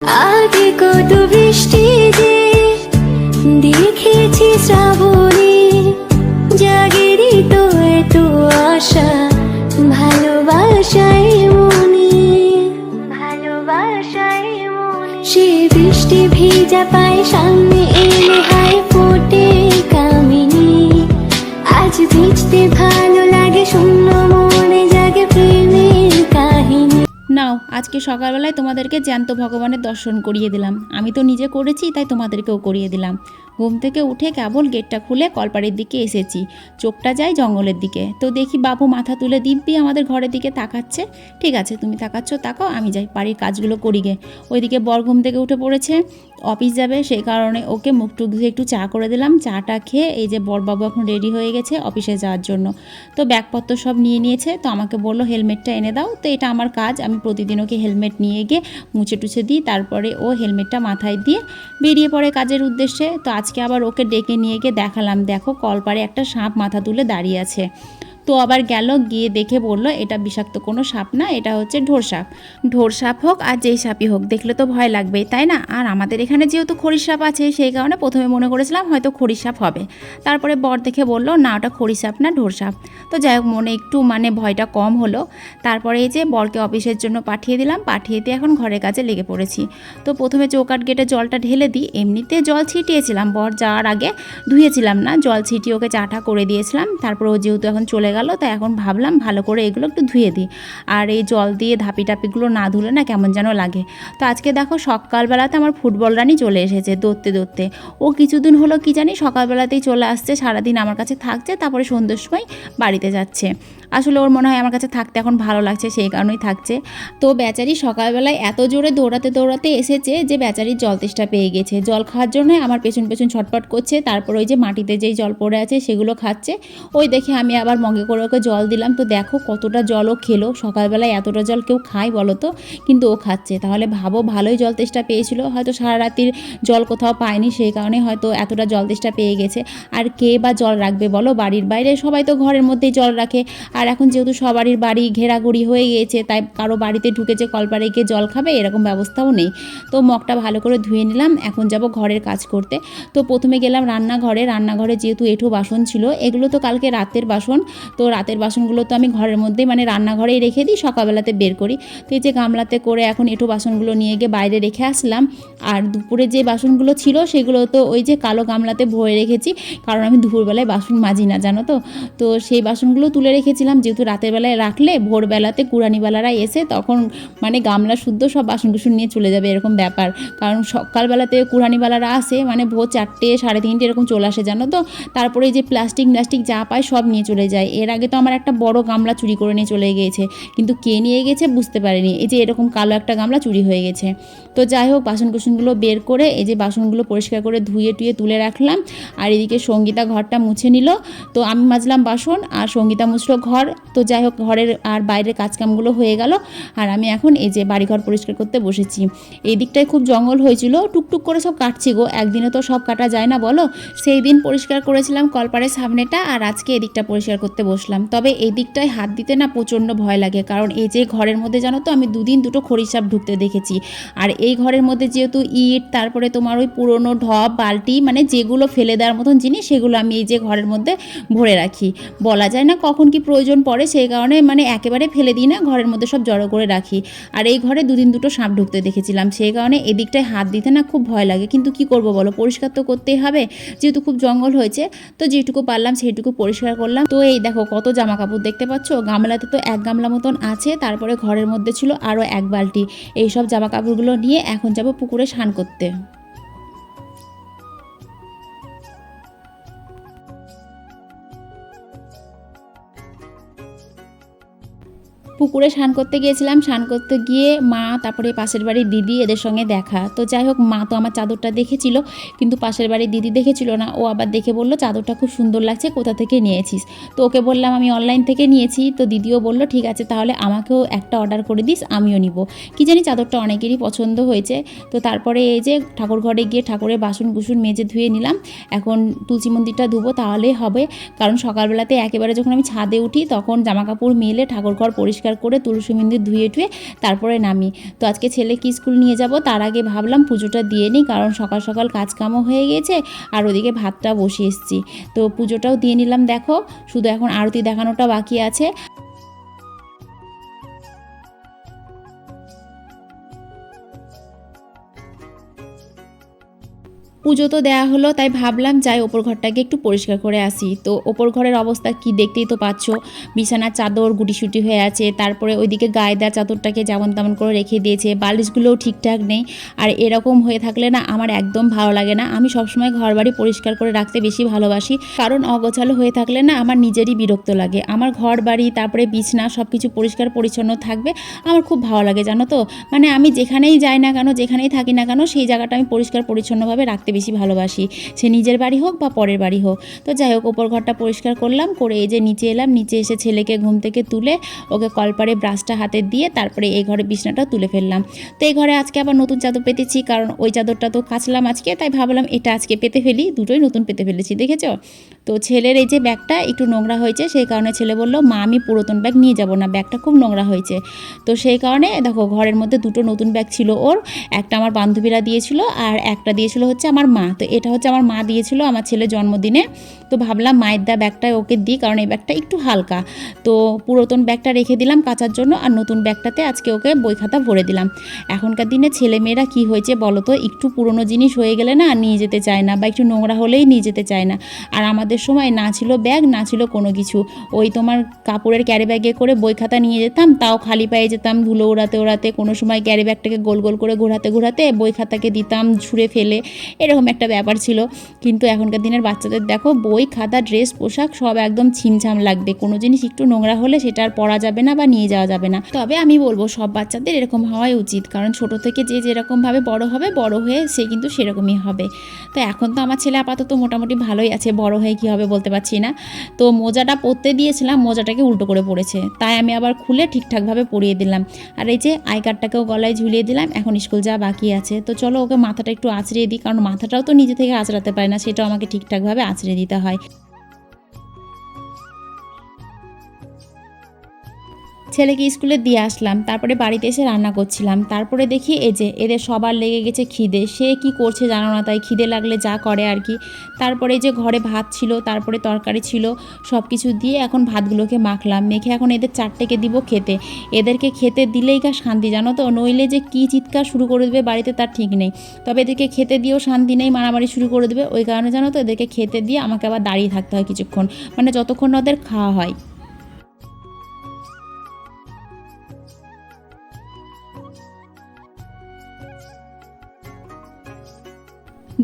আগে কত বৃষ্টি যে দেখেছি শ্রাবণে জাগেরই তো এত আশা, ভালোবাসায় মনে। ভালোবাসায় সে বৃষ্টি ভেজা পায় সামনে এলে হায় ফোটে কামিনী, আজ ভিজতে ভালো নাও আজকে সকালবেলায় তোমাদেরকে জ্যান্ত ভগবানের দর্শন করিয়ে দিলাম। আমি তো নিজে করেছি, তাই তোমাদেরকেও করিয়ে দিলাম। ঘুম থেকে উঠে কেবল গেটটা খুলে কলপাড়ির দিকে এসেছি। চোখটা যায় জঙ্গলের দিকে। তো দেখি বাবু মাথা তুলে দিব্যি আমাদের ঘরের দিকে তাকাচ্ছে। ঠিক আছে, তুমি তাকাচ্ছ, তাকাও, আমি যাই, বাড়ির কাজগুলো করি গে। ওইদিকে বর ঘুম থেকে উঠে পড়েছে, অফিস যাবে সেই কারণে ওকে মুখ টুক ধুয়ে একটু চা করে দিলাম। চাটা খেয়ে এই যে বরবাবু এখন রেডি হয়ে গেছে অফিসে যাওয়ার জন্য। তো ব্যাগপত্র সব নিয়ে নিয়েছে, তো আমাকে বলল, হেলমেটটা এনে দাও। তো এটা আমার কাজ, আমি প্রতিদিন ওকে হেলমেট নিয়ে গিয়ে মুছে টুছে দিই, তারপরে ও হেলমেটটা মাথায় দিয়ে বেরিয়ে পড়ে কাজের উদ্দেশ্যে। তো আজকে আবার ওকে ডেকে নিয়ে গিয়ে দেখালাম। দেখো কলপারে একটা সাপ মাথা তুলে দাঁড়িয়ে আছে। তো আবার গেল, গিয়ে দেখে বলল, এটা বিষাক্ত কোনো সাপ না, এটা হচ্ছে ঢোর সাপ। ঢোর সাপ হোক আর যেই সাপই হোক, দেখলে তো ভয় লাগবেই, তাই না? আর আমাদের এখানে যেহেতু খড়ির সাপ আছে, সেই কারণে প্রথমে মনে করেছিলাম হয়তো খড়ির সাপ হবে। তারপরে বর দেখে বলল, না, ওটা খড়ি সাপ না, ঢোর সাপ। তো যাই হোক, মনে একটু মানে ভয়টা কম হলো। তারপরে এই যে বরকে অফিসের জন্য পাঠিয়ে দিলাম, পাঠিয়ে দিয়ে এখন ঘরের কাছে লেগে পড়েছি। তো প্রথমে চৌকাট গেটে জলটা ঢেলে দিই, এমনিতে জল ছিটিয়েছিলাম। বর যাওয়ার আগে ধুয়েছিলাম না, জল ছিটিয়ে ওকে চাটা করে দিয়েছিলাম। তারপর ও যেহেতু এখন চলে গেল তো এখন ভাবলাম ভালো করে এগুলো একটু ধুয়ে দিই। আর এই জল দিয়ে ধাপি টাপিগুলো না ধুলে না কেমন যেন লাগে। তো আজকে দেখো সকালবেলাতে আমার ফুটবল রানি চলে এসেছে দৌড়তে দৌড়তে। ও কিছুদিন হলো কি জানি সকালবেলাতেই চলে আসছে, সারাদিন আমার কাছে থাকছে, তারপরে সন্ধ্যের সময় বাড়িতে যাচ্ছে। আসলে ওর মনে হয় আমার কাছে থাকতে এখন ভালো লাগছে, সেই কারণেই থাকছে। তো বেচারি সকালবেলায় এত জোরে দৌড়াতে দৌড়াতে এসেছে যে বেচারির জল তেষ্টা পেয়ে গেছে। জল খাওয়ার জন্য আমার পেছন পেছন ছটপট করছে, তারপর ওই যে মাটিতে যেই জল পড়ে আছে সেগুলো খাচ্ছে। ওই দেখে আমি আবার মগে করে ওকে জল দিলাম। তো দেখো কতটা জলও খেলো। সকালবেলায় এতটা জল কেউ খায় বলো তো? কিন্তু ও খাচ্ছে। তাহলে ভাবো ভালোই জল তেষ্টা পেয়েছিল। হয়তো সারা রাতির জল কোথাও পায়নি, সেই কারণে হয়তো এতটা জল তেষ্টা পেয়ে গেছে। আর কে বা জল রাখবে বলো? বাড়ির বাইরে সবাই তো ঘরের মধ্যেই জল রাখে। আর এখন যেহেতু সবারই বাড়ি ঘেরাঘুরি হয়ে গিয়েছে, তাই কারও বাড়িতে ঢুকেছে কলপারে গিয়ে জল খাবে, এরকম ব্যবস্থাও নেই। তো মগটা ভালো করে ধুয়ে নিলাম, এখন যাব ঘরের কাজ করতে। তো প্রথমে গেলাম রান্নাঘরে রান্নাঘরে যেহেতু এঁঠো বাসন ছিল, এগুলো তো কালকে রাতের বাসন। তো রাতের বাসনগুলো তো আমি ঘরের মধ্যেই মানে রান্নাঘরেই রেখে দিই, সকালবেলাতে বের করি। তো এই যে গামলাতে করে এখন এঁঠো বাসনগুলো নিয়ে গিয়ে বাইরে রেখে আসলাম। আর দুপুরে যে বাসনগুলো ছিল, সেগুলো তো ওই যে কালো গামলাতে ভরে রেখেছি, কারণ আমি দুপুরবেলায় বাসন মাজি না, জানো তো? তো সেই বাসনগুলো তুলে রেখেছিলাম। যেহেতু রাতের বেলায় রাখলে ভোরবেলাতে কুড়ানিওয়ালারা এসে তখন মানে গামলা শুদ্ধ সব বাসন কুসন নিয়ে চলে যাবে, এরকম ব্যাপার। কারণ সকালবেলাতে কুড়ানিওয়ালারা আসে মানে ভোর চারটে, সাড়ে তিনটে এরকম চলে আসে, জানো তো? তারপরে যে প্লাস্টিক প্লাস্টিক যা পায় সব নিয়ে চলে যায়। এর আগে তো আমার একটা বড় গামলা চুরি করে নিয়ে চলে গিয়েছে, কিন্তু কে নিয়ে গেছে বুঝতে পারিনি। এই যে এরকম কালো একটা গামলা চুরি হয়ে গেছে। তো যাই হোক বাসন কুসনগুলো বের করে এই যে বাসনগুলো পরিষ্কার করে ধুয়ে টুয়ে তুলে রাখলাম। আর এদিকে সঙ্গীতা ঘরটা মুছে নিল। তো আমি মাজলাম বাসন, আর সঙ্গীতা মুছলো ঘর। তো যাই হোক, ঘরের আর বাইরের কাজকামগুলো হয়ে গেল। আর আমি এখন এই যে বাড়িঘর পরিষ্কার করতে বসেছি। এই দিকটায় খুব জঙ্গল হয়েছিল। টুকটুক করে সব কাটছি গো। একদিনে তো সব কাটা যায় না বলো? সেই দিন পরিষ্কার করেছিলাম কলপাড়ের সামনেটা আর আজকে এদিকটা পরিষ্কার করতে বসলাম। তবে এই দিকটায় হাত দিতে না প্রচণ্ড ভয় লাগে। কারণ এই যে ঘরের মধ্যে জানো তো, আমি দুদিন দুটো খরিসাপ ঢুকতে দেখেছি। আর এই ঘরের মধ্যে যেহেতু ইট, তারপরে তোমার ওই পুরনো ঢপ, বালতি মানে যেগুলো ফেলে দেওয়ার মতন জিনিস, সেগুলো আমি এই যে ঘরের মধ্যে ভরে রাখি। বলা যায় না কখন কি প্রয়োজন পড়ে সেই কারণে মানে একেবারে ফেলে দিই না, ঘরের মধ্যে সব জড়ো করে রাখি। আর এই ঘরে দুদিন দুটো সাপ ঢুকতে দেখেছিলাম, সেই কারণে এদিকটায় হাত দিতে না খুব ভয় লাগে। কিন্তু কি করব বলো, পরিষ্কার তো করতেই হবে, যেহেতু খুব জঙ্গল হয়েছে, তো যেটুকু পারলাম সেইটুকু পরিষ্কার করলাম। তো এই দেখো কত জামা কাপড় দেখতে পাচ্ছ, গামলাতে তো এক গামলা মতন আছে, তারপরে ঘরের মধ্যে ছিল আরও এক বালতি। এই সব জামা কাপড়গুলো নিয়ে এখন যাব পুকুরে স্নান করতে। পুকুরে স্নান করতে গিয়েছিলাম, স্নান করতে গিয়ে মা, তারপরে পাশের বাড়ির দিদি এদের সঙ্গে দেখা। তো যাই হোক, মা তো আমার চাদরটা দেখেছিল, কিন্তু পাশের বাড়ির দিদি দেখেছিল না। ও আবার দেখে বলল, চাদরটা খুব সুন্দর লাগছে, কোথা থেকে নিয়েছিস? তো ওকে বললাম, আমি অনলাইন থেকে নিয়েছি। তো দিদিও বলল, ঠিক আছে, তাহলে আমাকেও একটা অর্ডার করে দিস, আমিও নিব। কি জানি চাদরটা অনেকেরই পছন্দ হয়েছে। তো তারপরে এই যে ঠাকুর ঘরে গিয়ে ঠাকুরের বাসন কুসুন মেজে ধুয়ে নিলাম। এখন তুলসী মন্দিরটা ধুবো, তাহলেই হবে। কারণ সকালবেলাতে একেবারে যখন আমি ছাদে উঠি, তখন জামা কাপড় মেলে ঠাকুর ঘর পরিষ্কার পরিষ্কার করে তুলসী মন্দির ধুয়ে টুয়ে তারপরে নামি। তো আজকে ছেলেকে স্কুল নিয়ে যাব তার আগে ভাবলাম পুজোটা দিয়ে নিই, কারণ সকাল সকাল কাজকামও হয়ে গেছে আর ওদিকে ভাতটা বসিয়ে এসেছি। তো পুজোটাও দিয়ে নিলাম, দেখো। শুধু এখন আরতি দেখানোটা বাকি আছে। পুজো তো দেওয়া হলো, তাই ভাবলাম যাই ওপর ঘরটাকে একটু পরিষ্কার করে আসি। তো ওপর ঘরের অবস্থা কি দেখতেই তো পাচ্ছ। বিছানার চাদর গুটিসুটি হয়ে আছে, তারপরে ওইদিকে গায়ে দেওয়া চাদরটাকে যেমন তেমন করে রেখে দিয়েছে, বালিশগুলোও ঠিকঠাক নেই। আর এরকম হয়ে থাকলে না আমার একদম ভালো লাগে না। আমি সবসময় ঘর বাড়ি পরিষ্কার করে রাখতে বেশি ভালোবাসি। কারণ অগোছালো হয়ে থাকলে না আমার নিজেরই বিরক্ত লাগে। আমার ঘর বাড়ি তারপরে বিছনা সব কিছু পরিষ্কার পরিচ্ছন্ন থাকবে, আমার খুব ভালো লাগে, জানো তো? মানে আমি যেখানেই যাই না কেন, যেখানেই থাকি না কেন, সেই জায়গাটা আমি পরিষ্কার পরিচ্ছন্নভাবে রাখতে বেশি ভালোবাসি। সে নিজের বাড়ি হোক বা পরের বাড়ি হোক। তো যাই হোক, ওপর ঘরটা পরিষ্কার করলাম, করে এই যে নিচে এলাম, নিচে এসে ছেলেকে ঘুম থেকে তুলে ওকে কলপারে ব্রাশটা হাতে দিয়ে তারপরে এই ঘরে বিছনাটা তুলে ফেললাম। তো এই ঘরে আজকে আবার নতুন চাদর পেতেছি, কারণ ওই চাদরটা তো কাচলাম আজকে, তাই ভাবলাম এটা আজকে পেতে ফেলি, দুটোই নতুন পেতে ফেলেছি, দেখেছ? তো ছেলের এই যে ব্যাগটা একটু নোংরা হয়েছে, সেই কারণে ছেলে বলল, মা, আমি পুরাতন ব্যাগ নিয়ে যাব না, ব্যাগটা খুব নোংরা হয়েছে। তো সেই কারণে দেখো, ঘরের মধ্যে দুটো নতুন ব্যাগ ছিল ওর, একটা আমার বান্ধবীরা দিয়েছিল, আর একটা দিয়েছিল হচ্ছে আমার মা, তো এটা হচ্ছে আমার মা দিয়েছিল আমার ছেলের জন্মদিনে। তো ভাবলাম মায়ের দা ব্যাগটা ওকে দিই, কারণ এই ব্যাগটা একটু হালকা। তো পুরাতন ব্যাগটা রেখে দিলাম কাচার জন্য, আর নতুন ব্যাগটাতে আজকে ওকে বই খাতা ভরে দিলাম। এখনকার দিনে ছেলেমেয়েরা কি হয়েছে বলো তো? একটু পুরনো জিনিস হয়ে গেলে না নিয়ে যেতে চায় না, বা একটু নোংরা হলেই নিয়ে যেতে চায় না। আর আমাদের সময় না ছিল ব্যাগ, না ছিল কোনো কিছু। ওই তোমার কাপড়ের ক্যারি ব্যাগে করে বই খাতা নিয়ে যেতাম, তাও খালি পায়ে যেতাম, ধুলো ওড়াতে ওড়াতে। কোনো সময় ক্যারি ব্যাগটাকে গোল গোল করে ঘোরাতে ঘোরাতে বই খাতাকে দিতাম, ছুঁড়ে ফেলে। এরকম একটা ব্যাপার ছিল। কিন্তু এখনকার দিনের বাচ্চাদের দেখো, বই, খাতা, ড্রেস, পোশাক সব একদম ছিমছাম লাগবে। কোনো জিনিস একটু নোংরা হলে সেটা আর পরা যাবে না বা নিয়ে যাওয়া যাবে না। তবে আমি বলব, সব বাচ্চাদের এরকম হওয়াই উচিত। কারণ ছোট থেকে যে যেরকমভাবে বড় হবে, বড় হয়ে সে কিন্তু সেরকমই হবে। তো এখন তো আমার ছেলে আপাতত মোটামুটি ভালোই আছে। বড় হয়ে কি হবে বলতে পারছি না। তো মোজাটা পরতে দিয়েছিলাম, মোজাটাকে উল্টো করে পড়েছে তাই আমি আবার খুলে ঠিকঠাকভাবে পরিয়ে দিলাম। আর এই যে আই কার্ডটাকেও গলায় ঝুলিয়ে দিলাম, এখন স্কুল যাওয়া বাকি আছে। তো চলো ওকে মাথাটা একটু আঁচড়িয়ে দিই, কারণ মাথাটাও তো নিজে থেকে আঁচড়াতে পারে না সেটাও আমাকে ঠিকঠাকভাবে আঁচড়ে দিতে হয়। ছেলেকে স্কুলে দিয়ে আসলাম, তারপরে বাড়িতে এসে রান্না করছিলাম। তারপরে দেখি এই যে এদের সবার লেগে গেছে খিদে, সে কি করছে জানো না, তাই খিদে লাগলে যা করে আর কি। তারপরে যে ঘরে ভাত ছিল, তারপরে তরকারি ছিল সব কিছু দিয়ে এখন ভাতগুলোকে মাখলাম। মেখে এখন এদের চারটেকে দিব খেতে। এদেরকে খেতে দিলেই কা শান্তি জানো তো? নইলে যে কি চিৎকার শুরু করে দেবে বাড়িতে তার ঠিক নেই। তবে এদেরকে খেতে দিয়েও শান্তি নেই, মারামারি শুরু করে দেবে। ওই কারণে জানো তো, এদেরকে খেতে দিয়ে আমাকে আবার দাঁড়িয়ে থাকতে হয় কিছুক্ষণ। মানে যতক্ষণ ওদের খাওয়া হয়।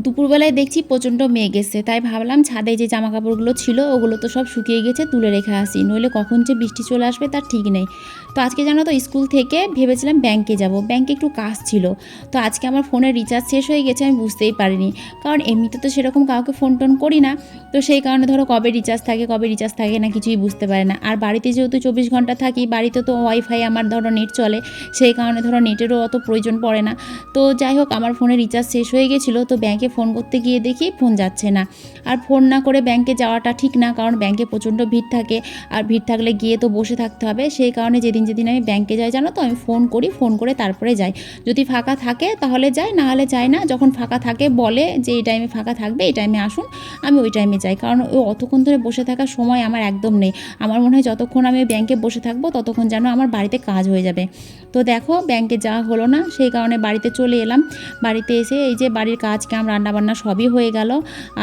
দুপুরবেলায় দেখছি প্রচণ্ড মেঘ এসছে, তাই ভাবলাম ছাদে যে জামা কাপড়গুলো ছিল ওগুলো তো সব শুকিয়ে গেছে, তুলে রেখে আসি। নইলে কখন যে বৃষ্টি চলে আসবে তার ঠিক নেই। তো আজকে জানো তো স্কুল থেকে ভেবেছিলাম ব্যাংকে যাব, ব্যাংকে একটু কাজ ছিল। তো আজকে আমার ফোনের রিচার্জ শেষ হয়ে গেছে, আমি বুঝতেই পারিনি। কারণ এমনিতে তো সেরকম কাউকে ফোন টোন করি না, তো সেই কারণে ধরো কবে রিচার্জ থাকে, কবে রিচার্জ থাকে না, কিছুই বুঝতে পারে না। আর বাড়িতে যেহেতু চব্বিশ ঘণ্টা থাকি, বাড়িতে তো ওয়াইফাই আমার ধরো নেট চলে, সেই কারণে ধরো নেটেরও অত প্রয়োজন পড়ে না। তো যাই হোক, আমার ফোনে রিচার্জ শেষ হয়ে গেছিল, তো ব্যাংকে ফোন করতে গিয়ে দেখি ফোন যাচ্ছে না। আর ফোন না করে ব্যাংকে যাওয়াটা ঠিক না, কারণ ব্যাংকে প্রচণ্ড ভিড় থাকে। আর ভিড় থাকলে গিয়ে তো বসে থাকতে হবে। সেই কারণে যেদিন যেদিন আমি ব্যাংকে যাই, জানো তো, আমি ফোন করি, ফোন করে তারপরে যাই। যদি ফাঁকা থাকে তাহলে যাই, না হলে যাই না। যখন ফাঁকা থাকে, বলে যে এই টাইমে ফাঁকা থাকবে, এই টাইমে আসুন, আমি ওই টাইমে যাই। কারণ ওই অতক্ষণ ধরে বসে থাকার সময় আমার একদম নেই। আমার মনে হয় যতক্ষণ আমি ব্যাংকে বসে থাকব, ততক্ষণ যেন আমার বাড়িতে কাজ হয়ে যাবে। তো দেখো, ব্যাংকে যাওয়া হলো না, সেই কারণে বাড়িতে চলে এলাম। বাড়িতে এসে এই যে বাড়ির কাজ কাম রান্নাবান্না সবই হয়ে গেল।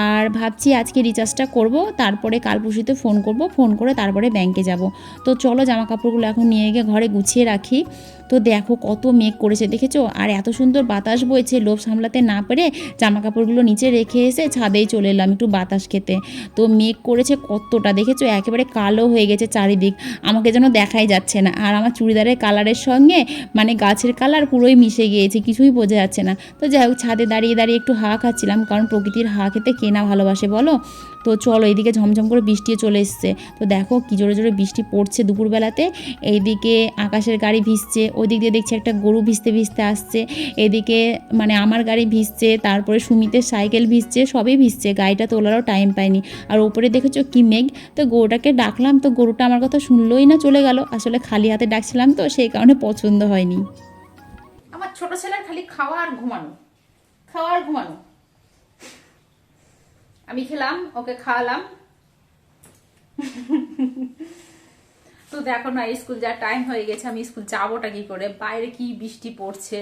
আর ভাবছি আজকে রিচার্জটা করব, তারপরে কাল পরশুতে ফোন করব ফোন করে তারপরে ব্যাংকে যাব। তো চলো জামা কাপড়গুলো এখন নিয়ে গিয়ে ঘরে গুছিয়ে রাখি। তো দেখো কত মেঘ করেছে, দেখেছ? আর এত সুন্দর বাতাস বইছে, লোভ সামলাতে না পেরে জামা কাপড়গুলো নিচে রেখে এসে ছাদেই চলে এলাম একটু বাতাস খেতে। তো মেঘ করেছে কতটা, দেখেছ? একেবারে কালো হয়ে গেছে চারিদিক। আমাকে যেন দেখাই যাচ্ছে না। আর আমার চুড়িদারের কালারের সঙ্গে মানে গাছের কালার পুরোই মিশে গিয়েছে, কিছুই বোঝা যাচ্ছে না। তো যাই হোক, ছাদে দাঁড়িয়ে দাঁড়িয়ে একটু হাওয়া খাচ্ছিলাম, কারণ প্রকৃতির হাওয়া খেতে কে না ভালোবাসে বলো? তো চলো এইদিকে ঝমঝম করে বৃষ্টিও চলে এসছে। তো দেখো কি জোরে জোরে বৃষ্টি পড়ছে দুপুরবেলাতে। এইদিকে আকাশের গাড়ি ভিজছে ওই দিক দিয়ে দেখছি একটা গরু ভিজতে ভিজতে আসছে। এদিকে মানে আমার গাড়ি ভিজছে, তারপরে সুমিতের সাইকেল ভিজছে, সবই ভিজছে, গাড়িটা তোলারও টাইম পায়নি আর ওপরে দেখেছ কি মেঘ? তো গরুটাকে ডাকলাম, তো গরুটা আমার কথা শুনলোই না, চলে গেল। আসলে খালি হাতে ডাকছিলাম তো, সেই কারণে পছন্দ হয়নি। আমার ছোট ছেলের খালি খাওয়া আর ঘুমানো। খাওয়া আর ঘুমানো। আমি খেলাম, ওকে খাওয়ালাম। তো দেখো না স্কুল যা টাইম হয়ে গেছে, আমি স্কুল যাবোটা কি করে? বাইরে কি বৃষ্টি পড়ছে?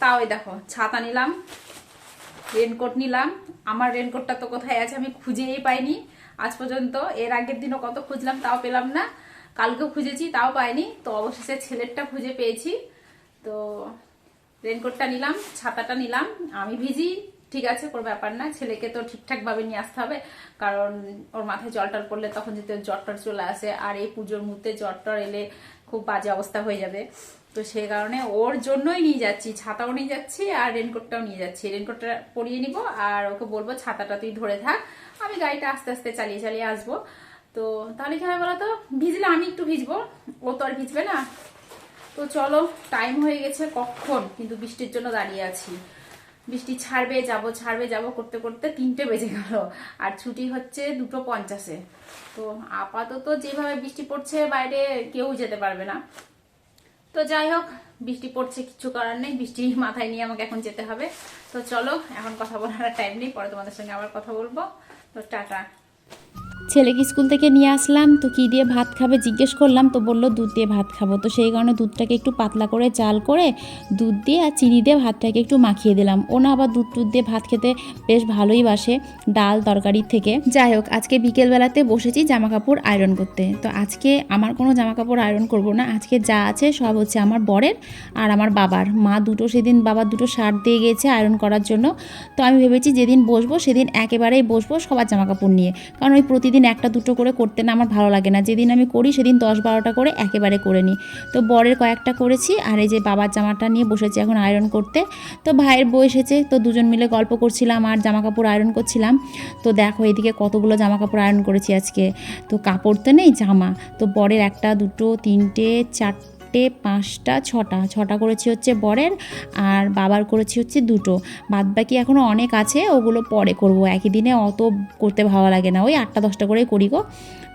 তাও দেখো, ছাতা নিলাম রেনকোট নিলাম। আমার রেনকোটটা তো কোথায় আছে আমি খুঁজেই পাইনি। আজ পর্যন্ত, এর আগের দিনও কত খুঁজলাম তাও পেলাম না। কালকেও খুঁজেছি, তাও পাইনি। তো অবশেষে ছেলেরটা খুঁজে পেয়েছি। তো রেনকোটটা নিলাম, ছাতাটা নিলাম। আমি ভিজি ঠিক আছে, কোনো ব্যাপার না, ছেলেকে তো ঠিকঠাকভাবে নিয়ে আসতে হবে। কারণ ওর মাথায় জল টল পড়লে তখন যদি ওর জ্বর টর চলে আসে, আর এই পুজোর মুহূর্তে জ্বর টর এলে খুব বাজে অবস্থা হয়ে যাবে। তো সেই কারণে ওর জন্যই নিয়ে যাচ্ছি, ছাতাও নিয়ে যাচ্ছি আর রেনকোটটাও নিয়ে যাচ্ছি। রেনকোটটা পরিয়ে নিব আর ওকে বলব, ছাতাটা তুই ধরে থাক, আমি গাড়িটা আস্তে আস্তে চালিয়ে চালিয়ে আসব। তো তাহলে কি হয় বলো তো ভিজলে আমি একটু ভিজবো, ও তো আর ভিজবে না। তো চলো টাইম হয়ে গেছে কখন? কিন্তু বৃষ্টির জন্য দাঁড়িয়ে আছি। বৃষ্টি ছাড়বে, যাব ছাড়বে, যাব করতে করতে তিনটে বেজে গেল। আর ছুটি হচ্ছে দুটো পঞ্চাশে। তো আপাতত যেভাবে বৃষ্টি পড়ছে বাইরে কেউ যেতে পারবে না। তো যাই হোক, বৃষ্টি পড়ছে, কিছু করার নেই। বৃষ্টি মাথায় নিয়ে আমাকে এখন যেতে হবে। তো চলো, এখন কথা বলার টাইম নেই। পরে তোমাদের সঙ্গে আবার কথা বলব। তো টাটা। ছেলেকে স্কুল থেকে নিয়ে আসলাম, তো কী দিয়ে ভাত খাবে জিজ্ঞেস করলাম, তো বলল দুধ দিয়ে ভাত খাব। তো সেই কারণে দুধটাকে একটু পাতলা করে চাল করে দুধ দিয়ে আর চিনি দিয়ে ভাতটাকে একটু মাখিয়ে দিলাম। ওনা আবার দুধ টুধ দিয়ে ভাত খেতে বেশ ভালোই বাসে ডাল তরকারির থেকে। যাই হোক, আজকে বিকেলবেলাতে বসেছি জামা কাপড় আয়রন করতে। তো আজকে আমার কোনো জামা কাপড় আয়রন করব না। আজকে যা আছে সব হচ্ছে আমার বরের আর আমার বাবার। মা দুটো সেদিন বাবার দুটো শার্ট দিয়ে গিয়েছে আয়রন করার জন্য। তো আমি ভেবেছি যেদিন বসবো সেদিন একেবারেই বসবো সবার জামা কাপড় নিয়ে। কারণ ওই প্রতিদিন একটা দুটো করে করতে না আমার ভালো লাগে না। যেদিন আমি করি সেদিন দশ বারোটা করে একেবারে করে নিই। তো বরের কয়েকটা করেছি আর এই যে বাবার জামাটা নিয়ে বসেছি এখন আয়রন করতে। তো ভাইয়ের বই এসেছে, তো দুজন মিলে গল্প করছিলাম আর জামা কাপড় আয়রন করছিলাম। তো দেখো এদিকে কতগুলো জামা কাপড় আয়রন করেছি আজকে। তো কাপড় তো নেই, জামা। তো বরের একটা, দুটো, তিনটে, চারটে পাঁচটা, ছটা। ছটা করেছি হচ্ছে বরের আর বাবার করেছি হচ্ছে দুটো। বাদ বাকি এখনও অনেক আছে, ওগুলো পরে করব। একই দিনে অত করতে ভালো লাগে না। ওই আটটা, দশটা করেই করি গো।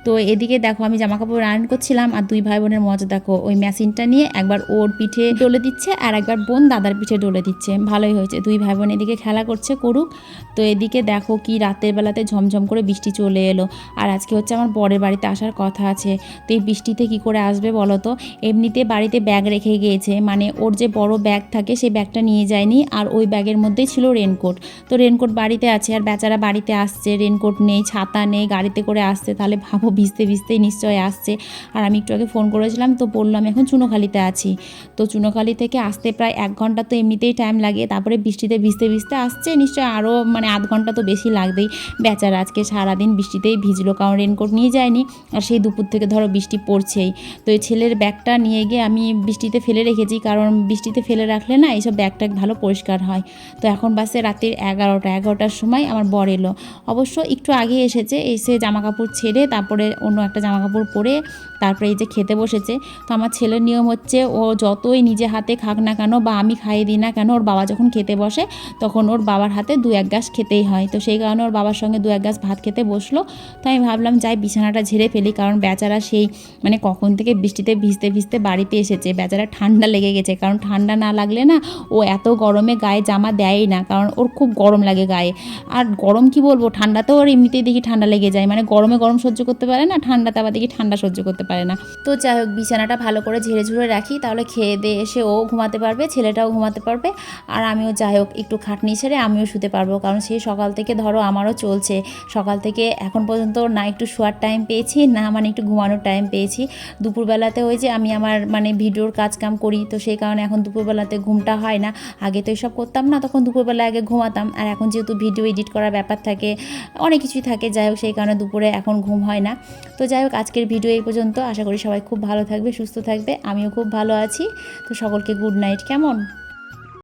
তো এদিকে দেখো, আমি জামা কাপড় আয়রন করছিলাম আর দুই ভাই বোনের মজা দেখো। ওই মেশিনটা নিয়ে একবার ওর পিঠে ডলে দিচ্ছে আর একবার বোন দাদার পিঠে ডলে দিচ্ছে। ভালোই হয়েছে, দুই ভাই বোন এদিকে খেলা করছে, করুক। তো এদিকে দেখো কি রাতের বেলাতে ঝমঝম করে বৃষ্টি চলে এলো। আর আজকে হচ্ছে আমার বরের বাড়িতে আসার কথা আছে। তো এই বৃষ্টিতে কি করে আসবে বলো তো? এমনিতে বাড়িতে ব্যাগ রেখে গিয়েছে। মানে ওর যে বড় ব্যাগ থাকে, সেই ব্যাগটা নিয়ে যায়নি। আর ওই ব্যাগের মধ্যেই ছিল রেনকোট তো রেনকোট বাড়িতে আছে আর বেচারা বাড়িতে আসছে। রেনকোট নেই, ছাতা নেই, গাড়িতে করে আসছে। তাহলে ভাবো ভিজতে ভিজতেই নিশ্চয়ই আসছে। আর আমি একটু আগে ফোন করেছিলাম, তো বলল আমি এখন চুনোখালিতে আছি। তো চুনোখালি থেকে আসতে প্রায় এক ঘণ্টা তো এমনিতেই টাইম লাগে। তারপরে বৃষ্টিতে ভিজতে ভিজতে আসছে, নিশ্চয়ই আরও মানে আধ ঘণ্টা তো বেশি লাগবেই। বেচার আজকে সারাদিন বৃষ্টিতেই ভিজলো, কারণ রেনকোট নিয়ে যায়নি। আর সেই দুপুর থেকে ধরো বৃষ্টি পড়ছেই। তো এই ছেলের ব্যাগটা নিয়ে গিয়ে আমি বৃষ্টিতে ফেলে রেখেছি, কারণ বৃষ্টিতে ফেলে রাখলে না এইসব ব্যাগটা ভালো পরিষ্কার হয়। তো এখন বাসে রাতের এগারোটা, এগারোটার সময় আমার বর এলো। অবশ্য একটু আগে এসেছে, এসে জামা কাপড় ছেড়ে তারপরে অন্য একটা জামা কাপড় পরে তারপরে এই যে খেতে বসেছে। তো আমার ছেলের নিয়ম হচ্ছে ও যতই নিজে হাতে খাক না কেন বা আমি খাইয়ে দিই না কেন, ওর বাবা যখন খেতে বসে তখন ওর বাবার হাতে দু এক গাছ খেতেই হয়। তো সেই কারণে ওর বাবার সঙ্গে দু এক গাছ ভাত খেতে বসল। তো আমি ভাবলাম, যাই বিছানাটা ঝেড়ে ফেলি, কারণ বেচারা সেই মানে কখন থেকে বৃষ্টিতে ভিজতে ভিজতে বাড়িতে এসেছে। বেচারা ঠান্ডা লেগে গেছে, কারণ ঠান্ডা না লাগলে না ও এত গরমে গায়ে জামা দেয়ই না, কারণ ওর খুব গরম লাগে গায়ে। আর গরম কি বলব? ঠান্ডাতেও ওর এমনিতেই দেখি ঠান্ডা লেগে যায়। মানে গরমে গরম সহ্য করতে পারে না ঠান্ডাতে আবার দেখি ঠান্ডা সহ্য করতে পারে না। তো যাই হোক, বিছানাটা ভালো করে ঝেড়ে ঝুড়ে রাখি, তাহলে খেয়ে দিয়ে এসে ও ঘুমাতে পারবে, ছেলেটাও ঘুমাতে পারবে। আর আমিও যাই হোক, একটু খাটনি ছেড়ে আমিও শুতে পারব, কারণ সেই সকাল থেকে ধরো আমারও চলছে। সকাল থেকে এখন পর্যন্ত না একটু শোয়ার টাইম পেয়েছি, না মানে একটু ঘুমানোর টাইম পেয়েছি। দুপুরবেলাতে ওই যে আমি আমার মানে ভিডিওর কাজ কাম করি, তো সেই কারণে এখন দুপুরবেলাতে ঘুমটা হয় না। আগে তো এসব করতাম না, তখন দুপুরবেলা আগে ঘুমাতাম। আর এখন যেহেতু ভিডিও এডিট করার ব্যাপার থাকে, অনেক কিছুই থাকে, যাই হোক, সেই কারণে দুপুরে এখন ঘুম হয় না। তো যাই হোক, আজকের ভিডিও এই পর্যন্ত। আশা করি সবাই খুব ভালো থাকবে, সুস্থ থাকবে। আমিও খুব ভালো আছি। তো সকলকে গুড নাইট কেমন?